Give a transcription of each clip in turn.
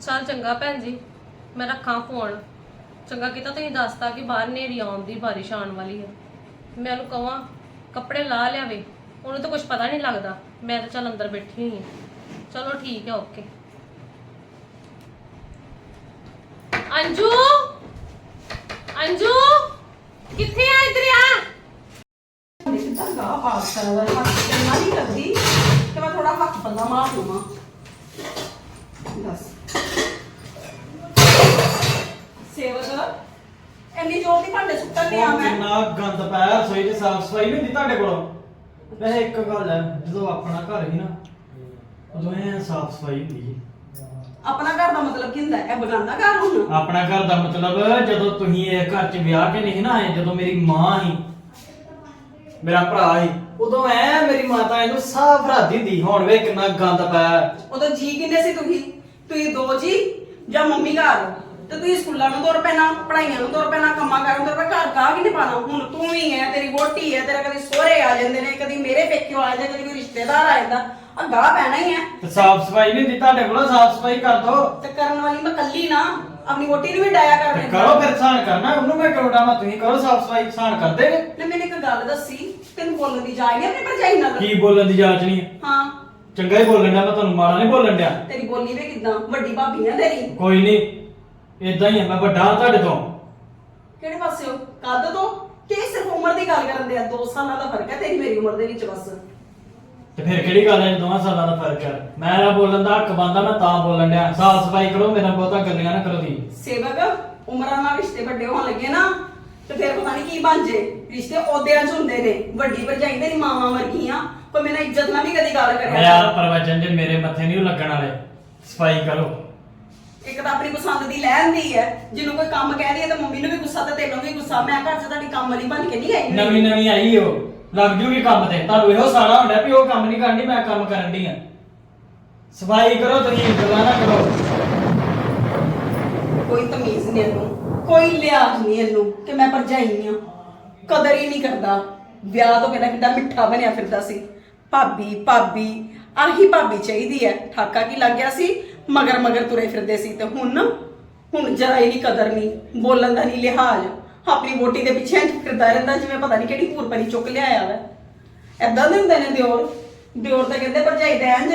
ਚੱਲ ਚੰਗਾ ਭੈਣ ਜੀ, ਮੈਂ ਰੱਖਾਂ ਫੋਨ ਚੰਗਾ ਕੀਤਾ ਤੁਸੀਂ ਦੱਸਤਾ ਕਿ ਬਾਹਰ ਨੇਰੀ ਆਉਣ ਦੀ ਬਾਰਿਸ਼ ਆਉਣ ਵਾਲੀ ਹੈ ਮੈਂ ਉਹਨੂੰ ਕਹਾਂ ਕੱਪੜੇ ਲਾ ਲਿਆਵੇ, ਉਹਨੂੰ ਤਾਂ ਕੁਝ ਪਤਾ ਨਹੀਂ ਲੱਗਦਾ। ਮੈਂ ਤਾਂ ਚੱਲ ਅੰਦਰ ਬੈਠੀ ਹੋਈ ਹਾਂ। ਚਲੋ ਠੀਕ ਹੈ ਓਕੇ ਅੰਜੂ! ਅੰਜੂ! ਕਿੱਥੇ ਆ ਇਧਰ ਆ? ਕਿੱਦਾਂ ਗਾ ਪਾਸ ਕਰਦਾ ਹੱਥ ਚੰਗਾ ਨਹੀਂ ਕਰਦੀ। ਤੇ ਮੈਂ ਥੋੜਾ ਹੱਥ ਪੱਲਾ ਮਾਰ ਲਵਾਂ। ਸੇਵਕ। ਇੰਨੀ ਜੋਰ ਦੀ ਭਾਂਡੇ ਸੁੱਟਣ ਨਹੀਂ ਆ ਉਹ ਮੈਂ। ਕਿੰਨਾ ਗੰਦ ਪਾਇਆ ਰਸੋਈ ਦੀ ਸਾਫ਼ ਸਫ਼ਾਈ ਨਹੀਂ ਹੁੰਦੀ ਤੁਹਾਡੇ ਕੋਲ? ਵੈਸੇ ਇੱਕ ਗੱਲ ਹੈ ਜਦੋਂ ਆਪਣਾ ਘਰ ਹੀ ਨਾ ਉਦੋਂ ਐ ਸਾਫ਼ ਸਫ਼ਾਈ ਹੁੰਦੀ ਸੀ। ਆਪਣਾ ਘਰ ਦਾ ਮਤਲਬ ਕੀ ਹੁੰਦਾ? ਹੈ? ਇਹ ਬਗਾਨਾ ਘਰ ਹੁਣ? ਆਪਣਾ ਘਰ ਦਾ ਮਤਲਬ ਜਦੋਂ ਤੁਸੀਂ ਇਹ ਘਰ 'ਚ ਵਿਆਹ ਕੇ ਨਹੀਂ ਨਾ ਆਏ ਜਦੋਂ ਮੇਰੀ ਮਾਂ ਸੀ ਮੇਰਾ ਭਰਾ ਸੀ ਉਦੋਂ ਐ ਮੇਰੀ ਮਾਤਾ ਇਹਨੂੰ ਸਾਫ਼ ਰੱਖਦੀ ਹੁੰਦੀ ਹੁਣ ਵੇ ਕਿੰਨਾ ਗੰਦ ਪਾਇਆ। ਉਦੋਂ ਜੀ ਕਿੰਨੇ ਸੀ ਤੁਸੀਂ? ਤੁਸੀਂ ਦੋ ਜੀ ਜਾਂ ਮੰਮੀ ਘਰ? ਤੇ ਤੁਸੀਂ ਸਕੂਲਾਂ ਨੂੰ ਤੁਰ ਪੈਣਾ ਪੜਾਈਆਂ ਨੂੰ ਤੁਰ ਪੈਣਾ ਕੰਮਾਂ ਕਰਨ ਤੁਰ ਪੈਣਾ ਘਰ ਗਾਹ ਕਿਨੇ ਪਾਣਾ। ਹੁਣ ਤੂੰ ਵੀ ਹੈ ਤੇਰੀ ਵੋਟੀ ਹੈ ਤੇਰਾ ਕਦੀ ਸਹੁਰੇ ਆ ਜਾਂਦੇ ਨੇ ਕਦੀ ਮੇਰੇ ਪੇਕਿਓ ਆ ਜਾਂਦੇ ਕਦੀ ਕੋਈ ਰਿਸ਼ਤੇਦਾਰ ਆ ਜਾਂਦਾ। ਆ ਗਾਹ ਪੈਣਾ ਹੀ ਹੈ ਤੇ ਸਾਫ਼ ਸਫ਼ਾਈ ਨਹੀਂ ਹੁੰਦੀ ਤੁਹਾਡੇ ਕੋਲ ਸਾਫ਼ ਸਫ਼ਾਈ ਕਰ ਦੋ। ਤੇ ਕਰਨ ਵਾਲੀ ਮੈਂ ਕੱਲੀ ਨਾ ਆਪਣੀ ਵੋਟੀ ਨੂੰ ਵੀ ਡਾਇਆ ਕਰ ਤੇ। ਕਰੋ ਫਿਰ ਸਾਨ ਕਰਨਾ ਉਹਨੂੰ ਮੈਂ ਕਿਉਂ ਡਾਵਾਂ ਤੁਸੀਂ ਕਰੋ ਸਾਫ਼ ਸਫ਼ਾਈ ਸਾਨ ਕਰਦੇ ਨੇ। ਨੇ ਮੈਨੂੰ ਇੱਕ ਗੱਲ ਦੱਸੀ ਤੈਨੂੰ ਬੋਲਣ ਦੀ ਜਾਚ ਨਹੀਂ ਆਪਣੀ ਭਰਜਾਈ ਨਾਲ? ਕੀ ਬੋਲਣ ਦੀ ਜਾਂਚ ਨਹੀਂ? ਹੈ? ਹਾਂ ਚੰਗਾ ਹੀ ਬੋਲਣ ਮੈਂ ਤੁਹਾਨੂੰ ਮਾੜਾ ਨਹੀਂ ਬੋਲਣ ਡਿਆ। ਤੇਰੀ ਬੋਲੀ ਵੀ ਕਿਦਾਂ ਵੱਡੀ ਭਾਬੀ ਹੈ ਤੇਰੀ? ਕੋਈ ਨਹੀਂ। ਇਦਾਂ ਹੀ ਆ ਮੈਂ ਵੱਡਾ ਹਾਂ ਤੁਹਾਡੇ ਤੋਂ। ਕਿਹੜੇ ਪਾਸਿਓ ਕੱਦ ਤੋਂ? ਕਿ ਸਿਰਫ ਉਮਰ ਦੀ ਗੱਲ ਕਰਨ ਦੇ ਆ? 2 ਸਾਲਾਂ ਦਾ ਫ਼ਰਕ ਹੈ ਤੇਰੀ ਮੇਰੀ ਉਮਰ ਦੇ ਵਿੱਚ ਬਸ। ਤੇ ਫਿਰ ਕਿਹੜੀ ਗੱਲ ਹੈ ਦੋਵਾਂ ਸਾਲਾਂ ਦਾ ਫ਼ਰਕ ਹੈ? ਮੈਂ ਨਾ ਬੋਲਣ ਦਾ ਹੱਕ ਬੰਦਾ ਮੈਂ ਤਾਂ ਬੋਲਣ ਡਿਆ। ਸਾਫ਼ ਸਫ਼ਾਈ ਕਰੋ ਮੇਰਾ ਬਹੁਤਾ ਗੱਲਾਂ ਨਾ ਕਰੋ ਦੀ ਸੇਵਕ ਉਮਰਾਂ ਨਾਲ ਰਿਸ਼ਤੇ ਵੱਡੇ ਹੋਣ ਲੱਗੇ ਨਾ ਤੇ ਫਿਰ ਪਤਾ ਨਹੀਂ ਕੀ ਬਣ ਜੇ। ਰਿਸ਼ਤੇ ਅਹੁਦਿਆਂ 'ਚ ਹੁੰਦੇ ਨੇ। ਵੱਡੀ ਭਰਜਾਈ ਤੇਰੀ ਮਾਵਾਂ ਵਰਗੀਆਂ ਪਰ ਮੇਰੇ ਇੱਜ਼ਤ ਨਾਲ ਵੀ ਕਦੀ ਗੱਲ ਕਰਿਆ ਯਾਰ ਪ੍ਰਵਚਨ ਜੇ ਮੇਰੇ ਮੱਥੇ ਨਹੀਂ ਲੱਗਣ ਵਾਲੇ ਸਫ਼ਾਈ ਕਰੋ। ਇੱਕ ਤਾਂ ਆਪਣੀ ਪਸੰਦ ਦੀ ਲੈਂਦੀ ਹੈ। ਜਿਹਨੂੰ ਕੋਈ ਕੰਮ ਕਹਿ ਰਹੀ ਹੈ ਤਾਂ ਮੰਮੀ ਨੂੰ ਵੀ ਗੁੱਸਾ ਤੇ ਤੈਨੂੰ ਵੀ ਗੁੱਸਾ। ਮੈਂ ਘਰ 'ਚ ਤੁਹਾਡੀ ਕੰਮ ਵਾਲੀ ਬਣ ਕੇ ਨਹੀਂ ਆਈ। ਨਵੀਂ ਨਵੀਂ ਆਈ ਹੋ ਲੱਗ ਜੂਗੀ ਕੰਮ ਤੇ। ਤੁਹਾਨੂੰ ਇਹੋ ਸਾਰਾ ਹੁੰਦਾ ਵੀ ਉਹ ਕੰਮ ਨਹੀਂ ਕਰਨੀ ਮੈਂ ਕੰਮ ਕਰਨ ਦੀ ਆ। ਸਫ਼ਾਈ ਕਰੋ ਤੁਸੀਂ ਗੱਲਾਂ ਨਾ ਕਰੋ। ਕੋਈ ਤਮੀਜ਼ ਨਹੀਂ ਇਹਨੂੰ। ਕੋਈ ਲਿਹਾਜ਼ ਨਹੀਂ ਇਹਨੂੰ ਕਿ ਮੈਂ ਭਰਜਾਈ ਆ। ਕਦਰ ਹੀ ਨਹੀਂ ਕਰਦਾ। ਵਿਆਹ ਤੋਂ ਪਹਿਲਾਂ ਕਿੱਡਾ ਮਿੱਠਾ ਬਣਿਆ ਫਿਰਦਾ ਸੀ। ਭਾਬੀ ਭਾਬੀ ਆਹੀ ਭਾਬੀ ਚਾਹੀਦੀ ਹੈ। ਠਾਕਾ ਕੀ ਲੱਗ ਗਿਆ ਸੀ? ਮਗਰ ਮਗਰ ਤੁਰੇ ਫਿਰਦੇ ਸੀ ਤੇ ਹੁਣ ਹੁਣ ਜਰਾ ਹੀ ਕਦਰ ਨਹੀਂ, ਬੋਲਣ ਦਾ ਨਹੀਂ ਲਿਹਾਜ਼। ਆਪਣੀ ਵੋਟੀ ਦੇ ਪਿੱਛੇ ਇੰਝ ਫਿਰਦਾ ਰਹਿੰਦਾ, ਜਿਵੇਂ ਪਤਾ ਨਹੀਂ ਕਿਹੜੀ ਭੂਰਪਰੀ ਚੁੱਕ ਲਿਆਇਆ ਵਾ। ਐਦਾਂ ਦੇ ਹੁੰਦੇ ਨੇ ਦਿਓਰ। ਦਿਓਰ ਤਾਂ ਕਹਿੰਦੇ ਭਰਜਾਈ ਦਾ। ਇੰਝ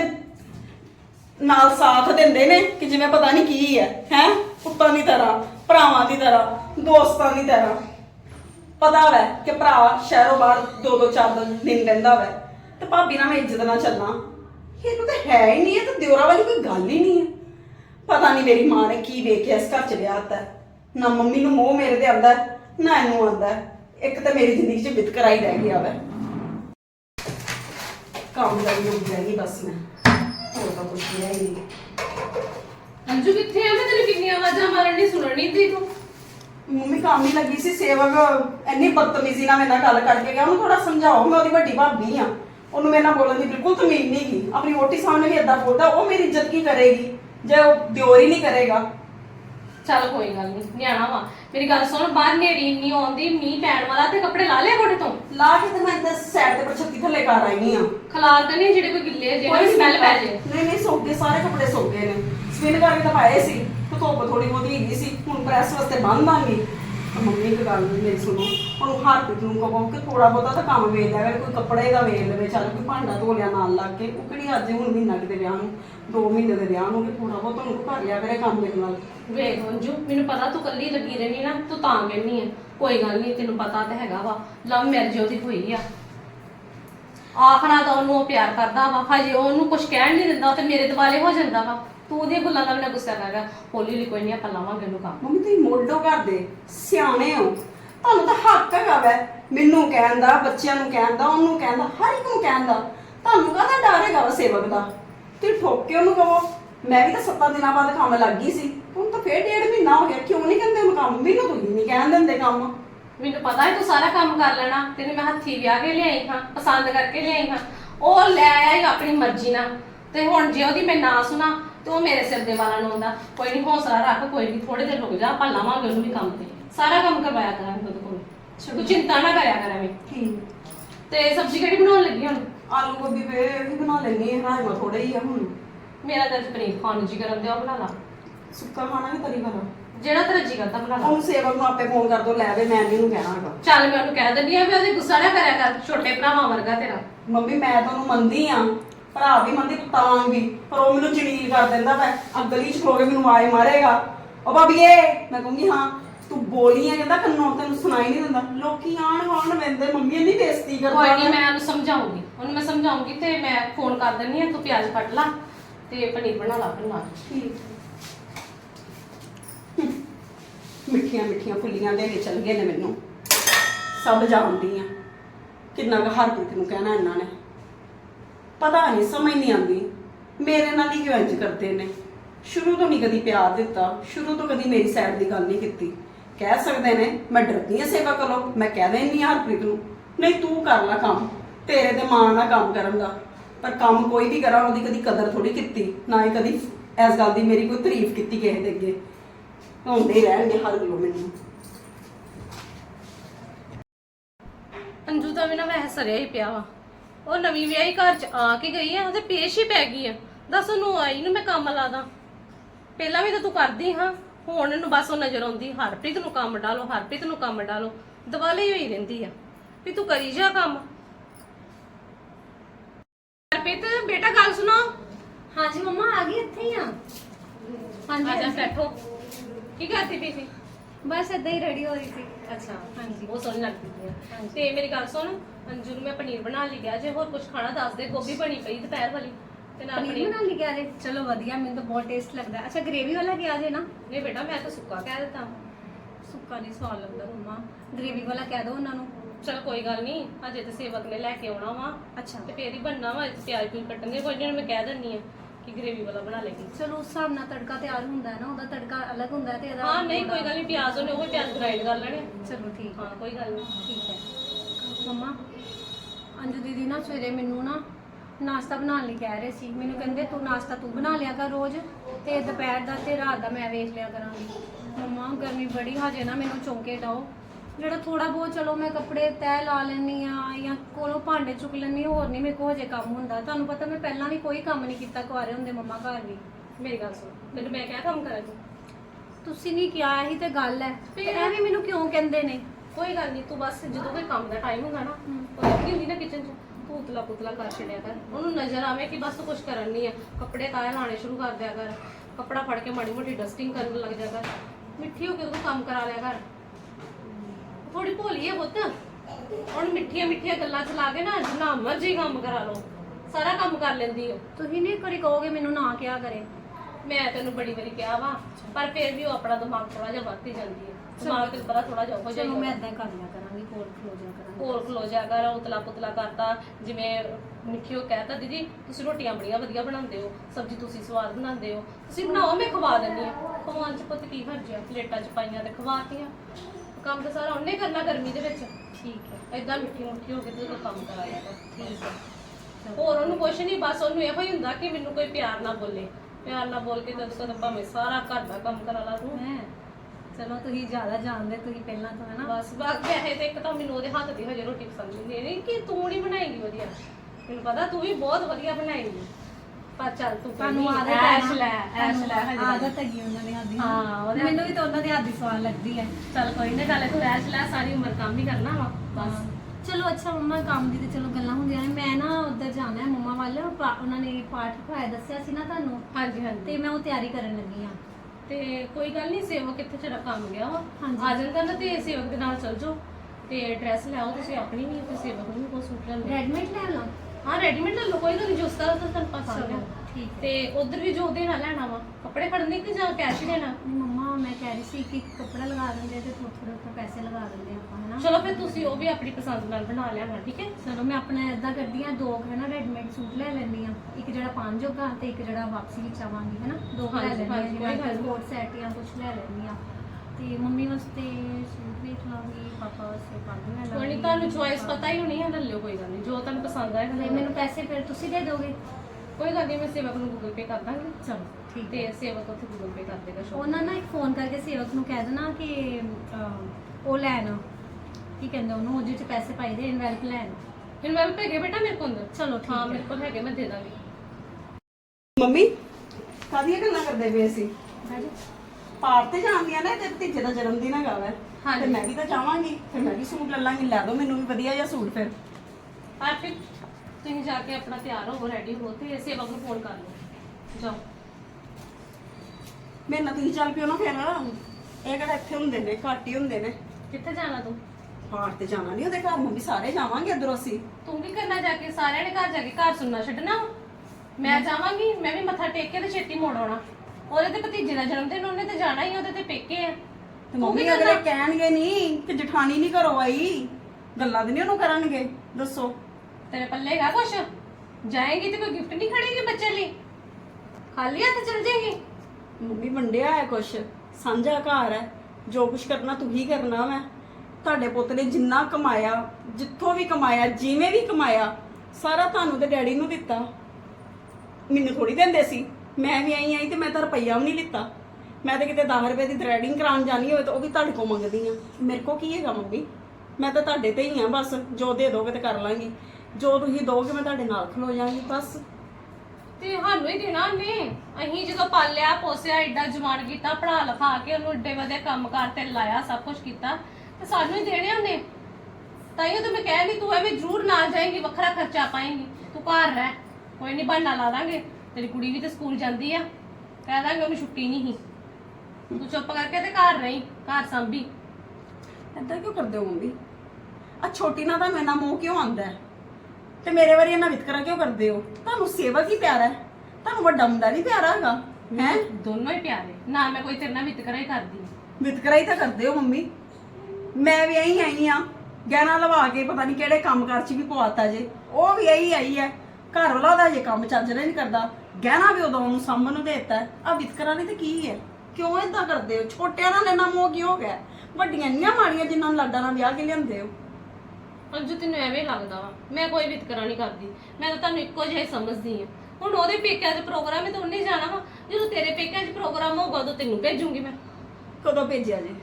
ਨਾਲ ਸਾਥ ਦਿੰਦੇ ਨੇ ਕਿ ਜਿਵੇਂ ਪਤਾ ਨਹੀਂ ਕੀ ਹੈ ਹੈ? ਪੁੱਤਾਂ ਦੀ ਤਰ੍ਹਾਂ, ਭਰਾਵਾਂ ਦੀ ਤਰ੍ਹਾਂ, ਦੋਸਤਾਂ ਦੀ ਤਰ੍ਹਾਂ। ਪਤਾ ਵੈ ਕਿ ਭਰਾ ਸ਼ਹਿਰੋਂ ਬਾਹਰ ਦੋ ਦੋ ਚਾਰ ਦਿਨ ਦਿਨ ਰਹਿੰਦਾ ਵੈ। ਤੇ ਭਾਬੀ ਨਾਲ ਮੈਂ ਇੱਜ਼ਤ ਨਾਲ ਚੱਲਾਂ। ਇਹਨੂੰ ਤਾਂ ਹੈ ਹੀ ਨਹੀਂ ਇਹ ਤਾਂ ਦਿਓਰਾ ਵਾਲੀ ਕੋਈ ਗੱਲ ਹੀ ਨਹੀਂ ਹੈ। ਪਤਾ ਨਹੀਂ ਮੇਰੀ ਮਾਂ ਨੇ ਕੀ ਵੇਖਿਆ ਇਸ ਘਰ ਚ ਵਿਆਹ ਤਾ ਨਾ ਮੰਮੀ ਨੂੰ ਮੋਹ ਮੇਰੇ ਤੇ ਆਉਂਦਾ ਨਾ ਇਹਨੂੰ ਆਉਂਦਾ। ਇੱਕ ਤਾਂ ਮੇਰੀ ਜ਼ਿੰਦਗੀ 'ਚ ਵਿਤਕਰਾ ਹੀ ਰਹਿ ਗਿਆ ਵੈ। ਕੰਮ ਦਾ ਹੀ ਮੁੱਕ ਜਾਏਗੀ ਬਸ ਮੈਂ। ਹੋਰ ਤਾਂ ਕੁਝ ਨਹੀਂ ਹੈ ਹੀ ਨਹੀਂ। ਅੰਜੂ ਕਿੱਥੇ ਆ? ਮੈਂ ਤੈਨੂੰ ਕਿੰਨੀਆਂ ਆਵਾਜ਼ਾਂ ਮਾਰਨ ਦੀ ਸੁਣਨ ਨਹੀਂ ਦੀ ਤੂੰ। ਮੰਮੀ ਕੰਮ ਹੀ ਲੱਗੀ ਸੀ ਸੇਵਕ ਇੰਨੀ ਬਦਤਮੀਜ਼ੀ ਨਾਲ ਮੇਰੇ ਨਾਲ ਗੱਲ ਕਰਕੇ ਗਿਆ। ਉਹਨੂੰ ਥੋੜਾ ਸਮਝਾਓ ਮੈਂ ਉਹਦੀ ਵੱਡੀ ਭਾਬੀ ਆ ਉਹਨੂੰ ਮੇਰੇ ਨਾਲ ਬੋਲਣ ਦੀ ਬਿਲਕੁਲ ਤਮੀਜ਼ ਨਹੀਂ ਗਈ ਆਪਣੀ ਵੋਟੀ ਸਾਹਮਣੇ ਵੀ ਏਦਾਂ ਬੋਲਦਾ ਉਹ ਮੇਰੀ ਇੱਜ਼ਤ ਕੀ ਕਰੇਗੀ? ਜੇ ਉਹ ਦਿਓਰ ਹੀ ਨਹੀਂ ਕਰੇਗਾ। ਚੱਲ ਕੋਈ ਗੱਲ ਨਹੀਂ ਨਿਆਣਾ ਵਾ। ਮੇਰੀ ਗੱਲ ਸੁਣ ਬਾਹਰ ਨੇਰੀ ਨਹੀਂ ਆਉਂਦੀ ਮੀਂਹ ਪੈਣ ਵਾਲਾ ਤੇ ਕੱਪੜੇ ਲਾ ਲਿਆ ਕੋਡੇ ਤੋਂ? ਲਾ ਕੇ ਤੇ ਮੈਂ ਇੱਧਰ ਸਾਈਡ ਤੇ ਪਰਛੱਤੀ ਥੱਲੇ ਕਰ ਆਈ ਆ। ਖਲਾਰ ਤੇ ਨਹੀਂ ਜਿਹੜੇ ਕੋਈ ਗਿੱਲੇ ਜੇ ਕੋਈ ਸਮੈਲ ਪੈ ਜੇ। ਨਹੀਂ ਨਹੀਂ ਸੁੱਕ ਗਏ ਸਾਰੇ ਕੱਪੜੇ ਸੁੱਕ ਗਏ ਨੇ। ਸਪਿਨ ਕਰਕੇ ਤਾਂ ਪਾਏ ਸੀ। ਤੇ ਧੁੱਪ ਥੋੜੀ ਬਹੁਤੀ ਹੈਗੀ ਸੀ। ਹੁਣ ਪ੍ਰੈਸ ਵਾਸਤੇ ਬੰਨ ਦਾਂਗੀ। ਮੰਮੀ ਇੱਕ ਗੱਲ ਮੇਰੀ ਸੁਣੋ, ਹੁਣ ਹਰਪ੍ਰੀਤ ਨੂੰ ਕਹੋ ਕਿ ਥੋੜਾ ਬਹੁਤਾ ਤਾਂ ਕੰਮ ਵੇਚ ਲਿਆ ਕਰ ਕੋਈ ਕੱਪੜੇ ਦਾ ਵੇਚ ਲਵੇ, ਚੱਲ ਕੋਈ ਭਾਂਡਾ ਧੋ ਲਿਆ ਨਾਲ ਲੱਗ ਕੇ, ਉਹ ਕਿਹੜੀ ਅੱਜ ਹੁਣ ਮਹੀਨਾ ਕਿਤੇ ਵਿਆਹ ਨੂੰ 2 ਮਹੀਨੇ ਦੇ ਵਿਆਹ ਨੂੰ ਕਿ ਥੋੜਾ ਬਹੁਤ ਉਹਨੂੰ ਕਰ ਲਿਆ ਕਰੇ ਕੰਮ ਮੇਰੇ ਨਾਲ। ਵੇਖ ਅੰਜੂ, ਮੈਨੂੰ ਪਤਾ ਤੂੰ ਕੱਲੀ ਲੱਗੀ ਰਹਿਣੀ ਨਾ, ਤੂੰ ਤਾਂ ਕਹਿੰਦੀ ਆ, ਕੋਈ ਗੱਲ ਨਹੀਂ ਤੈਨੂੰ ਪਤਾ ਤਾਂ ਹੈਗਾ ਵਾ, ਲਵ ਮੈਰਿਜ ਉਹਦੀ ਹੋਈ ਆ। ਆਖਣਾ ਤਾਂ ਉਹਨੂੰ ਉਹ ਪਿਆਰ ਕਰਦਾ ਵਾ, ਹਜੇ ਉਹਨੂੰ ਕੁਝ ਕਹਿਣ ਨਹੀਂ ਦਿੰਦਾ, ਉਹ ਤੇ ਮੇਰੇ ਦਿਵਾਲੇ ਹੋ ਜਾਂਦਾ ਵਾ। ਤੂੰ ਉਹਦੀਆਂ ਗੱਲਾਂ ਦਾ ਵੀ ਨਾ ਗੁੱਸਾ ਕਰਗਾ ਹੌਲੀ ਹੌਲੀ ਕੋਈ ਨਹੀਂ ਆਪਾਂ ਲਾਵਾਂਗੇ ਉਹਨੂੰ ਕੰਮ। ਮੰਮੀ ਤੁਸੀਂ ਮੋਢੋ ਕਰਦੇ ਸਿਆਣੇ ਹੋ। ਤੁਹਾਨੂੰ ਤਾਂ ਹੱਕ ਹੈਗਾ ਵੈ। ਮੈਨੂੰ ਕਹਿਣ ਦਾ ਬੱਚਿਆਂ ਨੂੰ ਕਹਿਣ ਦਾ ਉਹਨੂੰ ਕਹਿਣ ਦਾ ਹਰ ਇੱਕ ਨੂੰ ਕਹਿਣ ਦਾ। ਤੁਹਾਨੂੰ ਕਾਹਦਾ ਡਰ ਹੈਗਾ ਵਾ ਸੇਵਕ ਦਾ? ਤੇ ਠੋਕ ਕੇ ਉਹਨੂੰ ਕਹੋ। ਮੈਂ ਵੀ ਤਾਂ ਸੱਤਾਂ ਦਿਨਾਂ ਬਾਅਦ ਕੰਮ ਲੱਗ ਗਈ ਸੀ। ਹੁਣ ਤਾਂ ਫੇਰ ਡੇਢ ਮਹੀਨਾ ਹੋ ਗਿਆ। ਕਿਉਂ ਨਹੀਂ ਕਹਿੰਦੇ ਉਹਨੂੰ ਕੰਮ? ਮੈਨੂੰ ਤੁਸੀਂ ਨਹੀਂ ਕਹਿਣ ਦਿੰਦੇ ਕੰਮ। ਮੈਨੂੰ ਪਤਾ ਹੈ ਤੂੰ ਸਾਰਾ ਕੰਮ ਕਰ ਲੈਣਾ। ਤੈਨੂੰ ਮੈਂ ਹੱਥੀ ਵਿਆਹ ਕੇ ਲਿਆਈ ਹਾਂ ਪਸੰਦ ਕਰਕੇ ਲਿਆਈ ਹਾਂ। ਉਹ ਲੈ ਆਈ ਆਪਣੀ ਮਰਜ਼ੀ ਨਾਲ। ਤੇ ਹੁਣ ਜੇ ਉਹਦੀ ਮੈਂ ਨਾ ਸੁਣਾ ਤੇ ਮੇਰੇ ਸਿਰ ਦੇ ਵਾਲਾਂ ਨੂੰ ਆਉਂਦਾ। ਕੋਈ ਨਹੀਂ ਹੌਸਲਾ ਰੱਖ ਕੋਈ ਨਹੀਂ ਥੋੜੇ ਦਿਨ ਰੁਕ ਜਾ ਆਪਾਂ ਲਾਵਾਂਗੇ ਉਹਨੂੰ ਵੀ ਕੰਮ ਤੇ। ਸਾਰਾ ਕੰਮ ਕਰਵਾਇਆ ਕਰਾਂਗੇ ਉਹਦੇ ਕੋਲ। ਤੂੰ ਚਿੰਤਾ ਨਾ ਕਰਿਆ ਕਰ ਐਵੇਂ। ਠੀਕ। ਤੇ ਸਬਜ਼ੀ ਕਿਹੜੀ ਬਣਾਉਣ ਲੱਗੀ ਹੁਣ? ਆਲੂ ਗੋਭੀ ਵੇ ਵੀ ਬਣਾ ਲੈਣੀ ਹੈ ਰਾਜਮਾ ਥੋੜੇ ਹੀ ਆ ਹੁਣ। ਮੇਰਾ ਤਾਂ ਅੱਜ ਪਨੀਰ ਖਾਣ ਨੂੰ ਜੀ ਕਰਨ ਦਿਆ ਬਣਾ ਲਾ। ਸੁੱਕਾ ਖਾਣਾ ਕਿ ਤਰੀ ਵਾਲਾ? ਜਿਹੜਾ ਤੇਰਾ ਜੀ ਕਰਦਾ ਬਣਾ ਲਾ। ਉਹਨੂੰ ਸੇਵਕ ਨੂੰ ਆਪੇ ਫੋਨ ਕਰ ਦੋ ਲੈ ਦੇ ਮੈਂ ਨਹੀਂ ਉਹਨੂੰ ਕਹਿਣਾ ਹੈਗਾ। ਚੱਲ ਮੈਂ ਉਹਨੂੰ ਕਹਿ ਦਿੰਦੀ ਆ ਵੀ ਉਹਦੀ ਗੁੱਸਾ ਨਾ ਕਰਿਆ ਕਰ ਛੋਟੇ ਭਰਾਵਾਂ ਵਰਗਾ ਤੇਰਾ। ਮੰਮੀ ਮੈਂ ਤਾਂ ਉਹਨੂੰ ਮੰਨਦੀ ਆ ਭਰਾ ਵੀ ਮੰਨਦੀ ਤਾਂ ਵੀ। ਪਰ ਉਹ ਮੈਨੂੰ ਚੜੀਲ ਕਰ ਦਿੰਦਾ ਮੈਂ ਆ ਗਲੀ ਚ ਖਲੋ ਕੇ ਮੈਨੂੰ ਆਏ ਮਾਰੇਗਾ। ਉਹ ਭਾਬੀਏ ਮੈਂ ਕਹੂੰਗੀ ਹਾਂ ਤੂੰ ਬੋਲੀ ਆ ਕਹਿੰਦਾ ਕੰਨੋਂ ਤੈਨੂੰ ਸੁਣਾਈ ਨਹੀਂ ਦਿੰਦਾ। ਲੋਕੀ ਆਣ ਹਾਣ ਵੰਦੇ ਮੰਮੀ ਇੰਨੀ ਬੇਇੱਜ਼ਤੀ ਕਰਦਾ ਕੋਈ ਨਹੀਂ ਮੈਂ ਉਹਨੂੰ ਸਮਝਾਉਂਗੀ। ਉਹਨੂੰ ਮੈਂ ਸਮਝਾਉਂਗੀ ਤੇ ਮੈਂ ਫੋਨ ਕਰ ਦਿੰਦੀ ਆ ਤੂੰ ਪਿਆਜ਼ ਕੱਟ ਲਾ ਤੇ ਪਨੀਰ ਬਣਾ ਲਾ ਫਿਰ ਨਾਲ। ਠੀਕ। ਮਿੱਠੀਆਂ ਮਿੱਠੀਆਂ ਫੁੱਲੀਆਂ ਦੇ ਕੇ ਚਲ ਗਏ ਨੇ ਮੈਨੂੰ। ਸਭ ਜਾਣਦੀ ਆ। ਕਿੰਨਾ ਕੁ ਹਰਪ੍ਰੀਤ ਨੂੰ ਕਹਿਣਾ ਇਹਨਾਂ ਨੇ। ਪਤਾ ਨਹੀਂ ਸਮਝ ਨਹੀਂ ਆਉਂਦੀ। ਮੇਰੇ ਨਾਲ ਹੀ ਕਿਉਂ ਇੰਜ ਕਰਦੇ ਨੇ? ਸ਼ੁਰੂ ਤੋਂ ਨਹੀਂ ਕਦੀ ਪਿਆਰ ਦਿੱਤਾ, ਸ਼ੁਰੂ ਤੋਂ ਕਦੀ ਮੇਰੀ ਸਾਈਡ ਦੀ ਗੱਲ ਨਹੀਂ ਕੀਤੀ। ਕਹਿ ਸਕਦੇ ਨੇ, ਮੈਂ ਡਰਦੀ ਆ ਸੇਵਾ ਕਰੋ, ਮੈਂ ਕਹਿ ਦਿੰਦੀ ਆ ਹਰਪ੍ਰੀਤ ਨੂੰ, ਨਹੀਂ ਤੂੰ ਕਰ ਲੈ ਕੰਮ, ਤੇਰੇ ਤੇ ਮਾਣ ਨਾਲ ਕੰਮ ਕਰਨ ਦਾ। ਪਰ ਕੰਮ ਕੋਈ ਵੀ ਕਰਾਂ, ਉਹਦੀ ਕਦੀ ਕਦਰ ਥੋੜੀ ਕੀਤੀ, ਨਾ ਹੀ ਕਦੀ ਇਸ ਗੱਲ ਦੀ ਮੇਰੀ ਕੋਈ ਤਾਰੀਫ ਕੀਤੀ ਕਿਸੇ ਦੇ ਅੱਗੇ। ਹੁੰਦੇ ਹੀ ਰਹਿਣਗੇ ਹਰ ਗੱਲੋਂ ਮੈਨੂੰ। ਅੰਜੂ ਦਾ ਵੀ ਨਾ ਵੈਸੇ ਸਰਿਆ ਹੀ ਪਿਆ ਵਾ। ਉਹ ਨਵੀਂ ਵਿਆਹੀ ਘਰ ਚ ਆ ਕੇ ਗਈ ਆ ਉਹਦੇ ਪੇਸ਼ ਹੀ ਪੈ ਗਈ ਆ। ਦੱਸ ਉਹਨੂੰ ਆਈ ਨੂੰ ਮੈਂ ਕੰਮ ਲਾਦਾ ਪਹਿਲਾਂ ਵੀ ਤਾਂ ਤੂੰ ਕਰਦੀ ਹਾਂ ਹੁਣ ਇਹਨੂੰ ਬਸ ਉਹ ਨਜ਼ਰ ਆਉਂਦੀ ਹਰਪ੍ਰੀਤ ਨੂੰ ਕੰਮ ਡਾਲੋ ਹਰਪ੍ਰੀਤ ਨੂੰ ਕੰਮ ਡਾਲੋ ਦਿਵਾਲੀ ਹੋਈ ਰਹਿੰਦੀ ਆ। ਵੀ ਤੂੰ ਕਰੀ ਜਾ ਕੰਮ। ਹਰਪ੍ਰੀਤ ਬੇਟਾ ਗੱਲ ਸੁਣੋ। ਹਾਂਜੀ ਮੰਮਾ ਆ ਗਈ ਇੱਥੇ ਹੀ ਆ। ਹਾਂਜੀ ਆ ਜਾ। ਬੈਠੋ। ਕੀ ਕਰਦੀ ਪਈ ਸੀ? ਬਸ ਏਦਾਂ ਹੀ ਰੈਡੀ ਹੋ ਰਹੀ ਸੀ। ਅੱਛਾ ਹਾਂਜੀ। ਬਹੁਤ ਸੋਹਣੀ ਲੱਗਦੀ ਹੈ ਤੇ ਮੇਰੀ ਗੱਲ ਸੁਣ ਅੰਜੂ ਨੂੰ ਮੈਂ ਪਨੀਰ ਬਣਾ ਲਈ ਗਿਆ ਜੇ ਹੋਰ ਕੁਝ ਖਾਣਾ ਦੱਸ ਦੇ ਗੋਭੀ ਬਣੀ ਪਈ ਦੁਪਹਿਰ ਵਾਲੀ ਤੇ ਨਾਲ ਪਨੀਰ ਬਣਾ ਲਈ ਗਿਆ ਜੇ? ਚਲੋ ਵਧੀਆ ਮੈਨੂੰ ਤਾਂ ਬਹੁਤ ਟੇਸਟ ਲੱਗਦਾ। ਹੈ। ਅੱਛਾ ਗ੍ਰੇਵੀ ਵਾਲਾ ਗਿਆ ਜੇ ਨਾ? ਨਹੀਂ ਬੇਟਾ ਮੈਂ ਤਾਂ ਸੁੱਕਾ ਕਹਿ ਦਿੱਤਾ। ਸੁੱਕਾ ਨਹੀਂ ਸਵਾਦ ਲੱਗਦਾ ਮੰਮਾ। ਗ੍ਰੇਵੀ ਵਾਲਾ ਕਹਿ ਦਿਓ ਉਹਨਾਂ ਨੂੰ। ਚਲ ਕੋਈ ਗੱਲ ਨਹੀਂ ਅਜੇ ਤੇ ਸੇਵਕ ਨੇ ਲੈ ਕੇ ਆਉਣਾ ਵਾ। ਅੱਛਾ। ਤੇ ਫੇਰ ਹੀ ਬਣਨਾ ਵਾ ਇਹ 'ਚ ਪਿਆਜ਼ ਵੀ ਕੱਟਣਗੇ ਕੋਈ ਨਹੀਂ ਮੈਂ ਕਹਿ ਦਿੰਨੀ ਆ। ਕਿ ਗ੍ਰੇਵੀ ਵਾਲਾ ਬਣਾ ਲੇਗੀ ਚਲੋ ਉਸ ਹਿਸਾਬ ਨਾਲ ਤੜਕਾ ਤਿਆਰ ਹੁੰਦਾ ਹੈ ਨਾ ਉਹਦਾ ਤੜਕਾ ਅਲੱਗ ਹੁੰਦਾ ਹੈ ਤੇ ਇਹਦਾ ਹਾਂ ਨਹੀਂ ਕੋਈ ਗੱਲ ਨਹੀਂ ਪਿਆਜ਼ ਉਹਨੇ ਉਹ ਪਿਆਜ਼ ਗ੍ਰਾਈਂਡ ਕਰ ਲੈਣੇ। ਚਲੋ ਠੀਕ ਹੈ। ਹਾਂ ਕੋਈ ਗੱਲ ਨਹੀਂ ਠੀਕ ਹੈ। ਮੰਮਾ ਅੰਜੂ ਦੀਦੀ ਨਾ ਸਵੇਰੇ ਮੈਨੂੰ ਨਾ ਨਾਸ਼ਤਾ ਬਣਾਉਣ ਲਈ ਕਹਿ ਰਹੇ ਸੀ। ਮੈਨੂੰ ਕਹਿੰਦੇ ਤੂੰ ਨਾਸ਼ਤਾ ਤੂੰ ਬਣਾ ਲਿਆ ਕਰ ਰੋਜ਼ ਤੇ ਦੁਪਹਿਰ ਦਾ ਤੇ ਰਾਤ ਦਾ ਮੈਂ ਵੇਖ ਲਿਆ ਕਰਾਂਗੀ। ਮੰਮਾ ਗਰਮੀ ਬੜੀ ਹਜੇ ਨਾ ਮੈਨੂੰ ਚੌਂਕੇ ਡਾਓ। ਜਿਹੜਾ ਥੋੜਾ ਬਹੁਤ ਚਲੋ ਮੈਂ ਕੱਪੜੇ ਤੈਅ ਲਾ ਲੈਣੀ ਆ ਜਾਂ ਕੋਲੋਂ ਭਾਂਡੇ ਚੁੱਕ ਲੈਣੀ ਹੋਰ ਨਹੀਂ ਮੇਰੇ ਕੋਲ ਹਜੇ ਕੰਮ ਹੁੰਦਾ। ਤੁਹਾਨੂੰ ਪਤਾ ਮੈਂ ਪਹਿਲਾਂ ਵੀ ਕੋਈ ਕੰਮ ਨਹੀਂ ਕੀਤਾ ਕੁਆਰੇ ਹੁੰਦੇ ਮੰਮਾ ਘਰ ਵੀ। ਮੇਰੀ ਗੱਲ ਸੁਣ। ਤੈਨੂੰ ਮੈਂ ਕਿਹਾ ਕੰਮ ਕਰਾਂ ਤੂੰ। ਤੁਸੀਂ ਨਹੀਂ ਕਿਹਾ ਇਹੀ ਤੇ ਗੱਲ ਹੈ। ਤੇ ਐਵੇਂ ਮੈਨੂੰ ਕਿਉਂ ਕਹਿੰਦੇ ਨੇ? ਕੋਈ ਗੱਲ ਨਹੀਂ ਤੂੰ ਬਸ ਜਦੋਂ ਕੋਈ ਕੰਮ ਦਾ ਟਾਈਮ ਹੁੰਦਾ ਨਾ ਹਮ। ਉਹ ਲੱਗੀ ਹੁੰਦੀ ਨਾ ਕਿਚਨ 'ਚ ਤੂੰ ਉਤਲਾ ਪੁਤਲਾ ਕਰ ਛੱਡਿਆ ਕਰ। ਉਹਨੂੰ ਨਜ਼ਰ ਆਵੇ ਕਿ ਬਸ ਕੁਝ ਕਰਨ ਨਹੀਂ ਆ। ਕੱਪੜੇ ਤਾਏ ਲਾਣੇ ਸ਼ੁਰੂ ਕਰ ਦਿਆ ਕਰ। ਕੱਪੜਾ ਫੜ ਕੇ ਮਾੜੀ ਮੋਟੀ ਡਸਟਿੰਗ ਕਰਨ ਲੱਗ ਜਾ ਕਰ। ਮਿੱਠੀ ਹੋ ਕੇ ਉਹਨੂੰ ਕੰਮ ਕਰਾ ਲਿਆ ਕਰ। ਥੋੜੀ ਭੋਲੀ ਹੈ ਪੁੱਤ। ਹੁਣ ਮਿੱਠੀਆਂ ਮਿੱਠੀਆਂ ਗੱਲਾਂ ਚਲਾ ਕੇ ਨਾ ਜਿੰਨਾ ਮਰਜ਼ੀ ਕੰਮ ਕਰਾ ਲਓ ਸਾਰਾ ਕੰਮ ਕਰ ਲੈਂਦੀ ਹੈ ਤੁਸੀਂ ਨਹੀਂ ਕਰੀ ਕਹੋਗੇ ਮੈਨੂੰ ਨਾ ਕਿਹਾ ਕਰੇ। ਮੈਂ ਤੈਨੂੰ ਬੜੀ ਵਾਰੀ ਕਿਹਾ ਵਾ ਪਰ ਫਿਰ ਵੀ ਉਹ ਆਪਣਾ ਦਿਮਾਗ ਥੋੜਾ ਜਿਹਾ ਵੱਧ ਹੀ ਜਾਂਦੀ ਹੈ ਦਿਮਾਗ ਤੈਨੂੰ ਪਤਾ ਥੋੜਾ ਜਿਹਾ ਹੋ ਚਲੋ ਜਾਏਗਾ। ਮੈਂ ਇਦਾਂ ਕਰ ਲਿਆ ਕਰਾਂਗੀ ਕੋਲ ਖਲੋ ਜਾ ਕਰਾਂਗੀ। ਕੋਲ ਖਲੋ ਜਾ ਕਰ ਉਤਲਾ ਪੁਤਲਾ ਕਰਤਾ ਜਿਵੇਂ ਮਿੱਠੀ ਉਹ ਕਹਿਤਾ ਦੀਦੀ ਤੁਸੀਂ ਰੋਟੀਆਂ ਬੜੀਆਂ ਵਧੀਆ ਬਣਾਉਂਦੇ ਹੋ ਸਬਜ਼ੀ ਤੁਸੀਂ ਸਵਾਦ ਬਣਾਉਂਦੇ ਹੋ। ਤੁਸੀਂ ਬਣਾਓ ਮੈਂ ਖਵਾ ਦਿੰਦੀ ਆ ਖਵਾਉਣ ਚ ਪੁੱਤ ਕੀ ਹਰਜਿਆ ਪਲੇਟਾਂ ਚ ਪਾਈਆਂ ਤੇ ਖਵਾਤੀਆਂ। ਕੰਮ ਤਾਂ ਸਾਰਾ ਉਹਨੇ ਕਰਨਾ ਗਰਮੀ ਦੇ ਵਿੱਚ। ਠੀਕ ਹੈ। ਏਦਾਂ ਮਿੱਠੀ ਮੁੱਠੀ ਹੋ ਕੇ ਤੇ ਕੰਮ ਕਰਾਇਆ ਕਰ ਠੀਕ ਹੈ। ਹੋਰ ਉਹਨੂੰ ਕੁਛ ਨਹੀਂ ਬਸ ਉਹਨੂੰ ਇਹੋ ਹੀ ਹੁੰਦਾ ਕਿ ਮੈਨੂੰ ਕੋਈ ਪਿਆਰ ਨਾ ਬੋਲੇ। ਪਿਆਰ ਨਾ ਬੋਲ ਕੇ ਤਦ ਕਦ ਭਾਵੇਂ ਸਾਰਾ ਘਰ ਦਾ ਕੰਮ ਕਰਾ ਲਾ ਤੂੰ। ਹੈ। ਚਲੋ ਤੁਸੀਂ ਜ਼ਿਆਦਾ ਜਾਣਦੇ ਤੁਸੀਂ ਪਹਿਲਾਂ ਤੋਂ ਹੈ ਨਾ। ਬਸ ਬਾਕੀ ਵੈਸੇ ਤੇ ਇੱਕ ਤਾਂ ਮੈਨੂੰ ਉਹਦੇ ਹੱਥ ਦੀ ਹਜੇ ਰੋਟੀ ਪਸੰਦ ਨਹੀਂ ਨਹੀਂ ਕਿ ਤੂੰ ਨਹੀਂ ਬਣਾਏਂਗੀ ਵਧੀਆ। ਮੈਨੂੰ ਪਤਾ ਤੂੰ ਵੀ ਬਹੁਤ ਵਧੀਆ ਬਣਾਏਂਗੀ। ਪਰ ਚੱਲ ਤੂੰ ਤੁਹਾਨੂੰ ਆਦਤ ਹੈ ਐਸ਼ ਲੈ ਐਸ਼ ਲੈ ਹਜੇ ਆਦਤ ਹੈਗੀ ਉਹਨਾਂ ਦੇ ਹੱਥ ਦੀ ਹਾਂ, ਉਹਦੇ ਮੈਨੂੰ ਵੀ ਤਾਂ ਉਹਨਾਂ ਦੇ ਹੱਥ ਦੀ ਸਵਾਦ ਲੱਗਦੀ ਹੈ। ਚੱਲ ਕੋਈ ਨਾ ਚੱਲ ਤੂੰ ਐਸ਼ ਲੈ ਸਾਰੀ ਉਮਰ ਕੰਮ ਹੀ ਕਰਨਾ ਵਾ ਬਸ। ਚਲੋ ਅੱਛਾ ਮੰਮਾ ਕੰਮ ਦੀ ਤੇ ਚਲੋ ਗੱਲਾਂ ਹੁੰਦੀਆਂ ਨੇ। ਮੈਂ ਨਾ ਉੱਧਰ ਜਾਣਾ ਹੈ ਮੰਮਾ ਵੱਲ। ਪਾ- ਉਹਨਾਂ ਨੇ ਪਾਠ ਰਖਾਇਆ ਦੱਸਿਆ ਸੀ ਨਾ ਤੁਹਾਨੂੰ? ਹਾਂਜੀ ਹਾਂਜੀ। ਤੇ ਮੈਂ ਉਹ ਤਿਆਰੀ ਕਰਨ ਲੱਗੀ ਆ ਤੇ ਕੋਈ ਗੱਲ ਨਹੀਂ ਸੇਵਕ ਕਿੱਥੇ ਤੇਰਾ ਕੰਮ ਗਿਆ ਵਾ। ਹਾਂਜੀ। ਆ ਜਾਂਦਾ ਨਾ ਤੇ ਸੇਵਕ ਦੇ ਨਾਲ ਚੱਲ ਜਾਓ। ਤੇ ਡਰੈਸ ਲਿਆਓ ਤੁਸੀਂ ਆਪਣੀ ਵੀ ਤੇ ਸੇਵਕ ਨੂੰ ਕੋਈ ਸੂਟ ਲੈ ਲਓ ਰੈਡਮੇਡ ਲੈ ਲਾਂ ਹਾਂ ਰੈਡੀਮੇਡ ਲੈ ਲਓ ਕੋਈ ਗੱਲ ਨਹੀਂ ਜੋ ਸਟਾਈਲ ਤੁਹਾਨੂੰ ਪਸੰਦ ਚਲੋ ਹੈ ਠੀਕ ਤੇ ਉਧਰ ਵੀ ਜੋ ਦੇਣਾ ਲੈਣਾ ਵਾ ਕੱਪੜੇ ਖੜਨੇ ਕਿ ਜਾਂ ਕੈਸ਼ ਹੀ ਦੇਣਾ? ਨਹੀਂ ਮੰਮਾ ਮੈਂ ਕਹਿ ਰਹੀ ਸੀ ਕਿ ਕੱਪੜਾ ਲਗਾ ਦਿੰਦੇ ਤੇ ਥੋੜੇ ਥੋੜੇ ਉੱਪਰ ਪੈਸੇ ਲਗਾ ਦਿੰਦੇ ਆਪਾਂ ਹੈ ਨਾ ਚਲੋ ਫਿਰ ਤੁਸੀਂ ਉਹ ਵੀ ਆਪਣੀ ਪਸੰਦ ਨਾਲ ਬਣਾ ਲਿਆਣਾ ਠੀਕ ਹੈ? ਚਲੋ ਮੈਂ ਆਪਣਾ ਇਦਾਂ ਕਰਦੀ ਆ ਦੋ ਹੈ ਨਾ ਰੈਡਮੇਡ ਸੂਟ ਲੈ ਲੈਂਦੀ ਆ ਇੱਕ ਜਿਹੜਾ ਪਾਉਣ ਜੋਗਾ ਤੇ ਇੱਕ ਜਿਹੜਾ ਵਾਪਸੀ ਵਿੱਚ ਆਵਾਂਗੀ ਹੈ ਨਾ ਦੋ ਲੈ ਲੈਂਦੀ ਆ। ਕੋਟ ਸੈਟ ਜਾਂ ਕੁਝ ਲੈ ਲੈਂਦੀ ਆ ਤੇ ਮੰਮੀ ਵਾਸਤੇ ਸੂਟ ਵੇਖ ਲਾਂਗੀ ਪਾਪਾ ਵਾਸਤੇ ਪੱਗ ਲੈ ਕੋਈ ਲਾਂਗੀ। ਨਹੀਂ ਤੁਹਾਨੂੰ ਚੋਇਸ ਪਤਾ ਹੀ ਹੋਣੀ ਹੈ ਲੈ ਲਿਓ ਕੋਈ ਗੱਲ ਨਹੀਂ ਜੋ ਤੁਹਾਨੂੰ ਪਸੰਦ ਆਏ ਤੇ ਮੈਨੂੰ ਪੈਸੇ ਫਿਰ ਤੁਸੀਂ ਦੇ ਦੋਗੇ। ਕੋਈ ਗੱਲ ਨਹੀਂ ਮੈਂ ਸੇਵਕ ਨੂੰ ਗੂਗਲ ਪੇ ਕਰ ਦਾਂਗੀ। ਚਲੋ ਠੀਕ ਤੇ ਸੇਵਕ ਉੱਥੇ ਗੂਗਲ ਪੇ ਕਰ ਦੇਗਾ ਸ਼ੋ ਉਹਨਾਂ ਨਾਲ ਇੱਕ ਫੋਨ ਕਰਕੇ ਸੇਵਕ ਨੂੰ ਕਹਿ ਦੇਣਾ ਕਿ ਅਹ, ਉਹ ਲੈਣ ਕੀ ਕਹਿੰਦੇ ਉਹਨੂੰ ਉਹਦੇ ਚ ਪੈਸੇ ਪਾਈ ਦੇ ਇਨਵੈਲਪ ਲੈਣ। ਫਿਰ ਮੈਂ ਵੀ ਭੇਗੇ ਬੇਟਾ ਮੇਰੇ ਕੋਲ ਅੰਦਰ? ਚਲੋ ਠੀਕ ਹਾਂ ਹੈ। ਮੇਰੇ ਕੋਲ ਹੈਗੇ ਮੈਂ ਦੇ ਦਾਂਗੀ। ਮੰਮੀ ਕਾਹਦੀਆਂ ਗੱਲਾਂ ਕਰਦੇ ਪਏ ਸੀ? ਪਾਰ ਤੇ ਜਾਂਦੀਆਂ ਨੇ ਤੇ ਭਤੀਜੇ ਦਾ ਜਨਮ ਦਿਨ ਹੈਗਾ ਵੈ। ਹਾਂਜੀ। ਤੇ ਮੈਂ ਵੀ ਤਾਂ ਜਾਵਾਂਗੀ ਫਿਰ ਮੈਂ ਵੀ ਸੂਟ ਲੈ ਲਾਂਗੀ। ਲੈ ਦੋ ਮੈਨੂੰ ਵੀ ਵਧੀਆ ਜਿਹਾ ਸੂਟ ਫਿਰ। ਤੁਸੀਂ ਜਾ ਕੇ ਆਪਣਾ ਤਿਆਰ ਹੋਵੋ ਰੈਡੀ ਹੋ ਤੇ ਸੇਵਕ ਨੂੰ ਫੋਨ ਕਰ ਲਓ। ਜਾਓ। ਮੇਰੇ ਨਾਲ ਤੁਸੀਂ ਚੱਲ ਪਿਓ ਨਾ ਫਿਰ। ਇਹ ਕਿਹੜਾ ਇੱਥੇ ਹੁੰਦੇ ਨੇ ਘੱਟ ਹੀ ਹੁੰਦੇ ਨੇ। ਕਿੱਥੇ ਜਾਣਾ ਤੂੰ? ਪਾਰ ਤੇ ਜਾਣਾ ਨਹੀਂ ਉਹਦੇ ਘਰ ਮੰਮੀ ਸਾਰੇ ਜਾਵਾਂਗੇ ਇੱਧਰੋਂ ਅਸੀਂ। ਤੂੰ ਕੀ ਕਰਨਾ ਜਾ ਕੇ ਸਾਰਿਆਂ ਨੇ ਘਰ ਜਾ ਕੇ ਘਰ ਸੁਣਨਾ ਛੱਡਣਾ ਮੈਂ ਜਾਵਾਂਗੀ ਮੈਂ ਵੀ ਮੱਥਾ ਟੇਕ ਕੇ ਤੇ ਛੇਤੀ ਮੋੜ ਆਉਣਾ। ਉਹਦੇ ਤੇ ਭਤੀਜੇ ਦਾ ਜਨਮ ਦਿਨ ਉਹਨੇ ਤੇ ਜਾਣਾ ਹੀ ਉਹਦੇ ਤੇ ਪੇਕੇ ਆ। ਤੇ ਤੂੰ ਮੰਮੀ ਅਗਲੇ ਕਰਨਾ? ਕਹਿਣਗੇ ਨਹੀਂ ਕਿ ਜਠਾਣੀ ਨਹੀਂ ਘਰੋਂ ਆਈ। ਗੱਲਾਂ ਤੇ ਨਹੀਂ ਉਹਨੂੰ ਕਰਨਗੇ ਦੱਸੋ। ਤੇਰੇ ਪੱਲੇ ਹੈਗਾ ਕੁਛ? ਜਾਏਗੀ ਤੇ ਕੋਈ ਗਿਫਟ ਨਹੀਂ ਖੜੇਗੀ ਬੱਚੇ ਲਈ? ਖਾਲੀ ਹੱਥ ਚਲ ਜਾਏਗੀ? ਮੰਮੀ ਵੰਡਿਆ ਹੈ ਕੁਛ ਸਾਂਝਾ ਘਰ ਹੈ। ਜੋ ਕੁਛ ਕਰਨਾ ਤੂੰ ਹੀ ਕਰਨਾ ਮੈਂ ਤੁਹਾਡੇ ਪੁੱਤ ਨੇ ਜਿੰਨਾ ਕਮਾਇਆ ਜਿੱਥੋਂ ਵੀ ਕਮਾਇਆ ਜਿਵੇਂ ਵੀ ਕਮਾਇਆ ਸਾਰਾ ਤੁਹਾਨੂੰ ਤੇ ਡੈਡੀ ਨੂੰ ਦਿੱਤਾ। ਮੈਨੂੰ ਥੋੜੀ ਦਿੰਦੇ ਸੀ। ਮੈਂ ਵੀ ਆਈ ਆਈ ਤੇ ਮੈਂ ਤਾਂ ਰੁਪਈਆ ਵੀ ਨਹੀਂ ਲਿੱਤਾ। ਮੈਂ ਤਾਂ ਕਿਤੇ 10 ਰੁਪਏ ਦੀ ਥ੍ਰੈਡਿੰਗ ਕਰਾਉਣ ਜਾਣੀ ਹੋਵੇ ਤਾਂ ਉਹ ਵੀ ਤੁਹਾਡੇ ਕੋਲ ਮੰਗਦੀ ਆ। ਮੇਰੇ ਕੋ ਕੀ ਹੈਗਾ ਮੰਮੀ? ਮੈਂ ਤਾਂ ਤੁਹਾਡੇ ਤੇ ਹੀ ਆ ਬਸ, ਜੋ ਦੇ ਦੋਗੇ ਤੇ ਕਰ ਲਾਂਗੀ। ਜੋ ਤੁਸੀਂ ਦੋਗੇ ਮੈਂ ਤੁਹਾਡੇ ਨਾਲ ਖਲੋ ਜਾਵਾਂਗੀ, ਬਸ। ਤੇ ਸਾਨੂੰ ਹੀ ਦੇਣਾ ਉਹਨੇ। ਅਸੀਂ ਜਦੋਂ ਪਾਲਿਆ ਪੋਸਿਆ ਐਡਾ ਜਵਾਨ ਕੀਤਾ ਪੜਾ ਲਿਖਾ ਕੇ ਉਹਨੂੰ ਏਡੇ ਵਧੀਆ ਕੰਮ ਕਾਰ ਤੇ ਲਾਇਆ, ਸਭ ਕੁਝ ਕੀਤਾ, ਤੇ ਸਾਨੂੰ ਹੀ ਦੇਣੇ ਉਹਨੇ। ਤਾਈਓ ਤਾਂ ਮੈਂ ਕਹਿ ਨਹੀਂ ਤੂੰ ਐਵੇਂ ਜ਼ਰੂਰ ਨਾਲ ਜਾਏਂਗੀ, ਵੱਖਰਾ ਖਰਚਾ ਪਾਏਂਗੀ। ਤੂੰ ਘਰ ਰਹਿ, ਕੋਈ ਨਹੀਂ ਬਹਾਨਾ ਲਾ ਦਾਂਗੇ। ਤੇਰੀ ਕੁੜੀ ਵੀ ਤੇ ਸਕੂਲ ਜਾਂਦੀ ਆ। ਕਹਿ ਦਾਂਗੇ ਉਹਨੂੰ ਛੁੱਟੀ ਨਹੀਂ ਸੀ। ਤੂੰ ਚੁੱਪ ਕਰਕੇ ਤੇ ਘਰ ਰਹੀਂ ਘਰ ਸੰਭੀ। ਏਦਾਂ ਕਿਉਂ ਕਰਦੇ ਹੋ ਮੰਮੀ? ਆ ਛੋਟੀ ਨਾਲ ਤਾਂ ਮੈਨਾਂ ਮੋਹ ਕਿਉਂ ਆਂਦਾ ਹੈ? ਤੇ ਮੇਰੇ ਵਾਰੀ ਇਹਨਾਂ ਵਿਤਕਰਾ ਕਿਉਂ ਕਰਦੇ ਹੋ? ਤੁਹਾਨੂੰ ਸੇਵਕ ਹੀ ਪਿਆਰਾ ਹੈ। ਤੁਹਾਨੂੰ ਵੱਡਾ ਮੁੰਡਾ ਨਹੀਂ ਪਿਆਰਾ ਹੈਗਾ ਹੈ? ਦੋਨੋਂ ਹੀ ਪਿਆਰੇ। ਨਾ ਮੈਂ ਕੋਈ ਤੇਰੇ ਨਾਲ ਵਿਤਕਰਾ ਹੀ ਕਰਦੀ। ਵਿਤਕਰਾ ਹੀ ਤਾਂ ਕਰਦੇ ਹੋ ਮੰਮੀ। ਮੈਂ ਵੀ ਇਹੀ ਆਈ ਆ ਗਹਿਣਾ ਲਵਾ ਕੇ ਪਤਾ ਨਹੀਂ ਕਿਹੜੇ ਕੰਮ ਕਾਰ ਚ ਵੀ ਪਵਾਤਾ ਜੇ। ਉਹ ਵੀ ਇਹੀ ਆਈ ਹੈ। ਘਰ ਵਾਲਾ ਦਾ ਜੇ ਕੰਮ ਚੱਜ ਨਾਲ ਨਹੀਂ ਕਰਦਾ। ਗਹਿਣਾ ਵੀ ਉਦੋਂ ਉਹਨੂੰ ਸਾਂਭਣ ਨੂੰ ਦੇਤਾ ਆ ਵਿਤਕਰਾ ਨਹੀਂ ਤੇ ਕੀ ਹੈ? ਕਿਉਂ ਏਦਾਂ ਕਰਦੇ ਹੋ? ਛੋਟਿਆਂ ਨਾਲ ਇੰਨਾ ਮੋਹ ਕਿਉਂ ਹੋ ਗਿਆ? ਵੱਡੀਆਂ ਇੰਨੀਆਂ ਮਾੜੀਆਂ ਜਿਨ੍ਹਾਂ ਨੂੰ ਲਾਡਾ ਨਾਲ ਵਿਆਹ ਕੇ ਲਿਆਂਦੇ ਹੋ। ਅੰਜੂ ਤੈਨੂੰ ਐਵੇਂ ਲੱਗਦਾ ਵਾ ਮੈਂ ਕੋਈ ਵਿਤਕਰਾ ਨਹੀਂ ਕਰਦੀ। ਮੈਂ ਤਾਂ ਤੁਹਾਨੂੰ ਇੱਕੋ ਜਿਹਾ ਹੀ ਸਮਝਦੀ ਆ ਹੁਣ ਉਹਦੇ ਪੇਕਿਆਂ 'ਚ ਪ੍ਰੋਗਰਾਮ ਹੈ ਤਾਂ ਉਹਨੇ ਜਾਣਾ ਵਾ। ਜਦੋਂ ਤੇਰੇ ਪੇਕਿਆਂ 'ਚ ਪ੍ਰੋਗਰਾਮ ਹੋਊਗਾ ਉਦੋਂ ਤੈਨੂੰ ਭੇਜੂਗੀ ਮੈਂ। ਕਦੋਂ ਭੇਜਿਆ ਜੇ?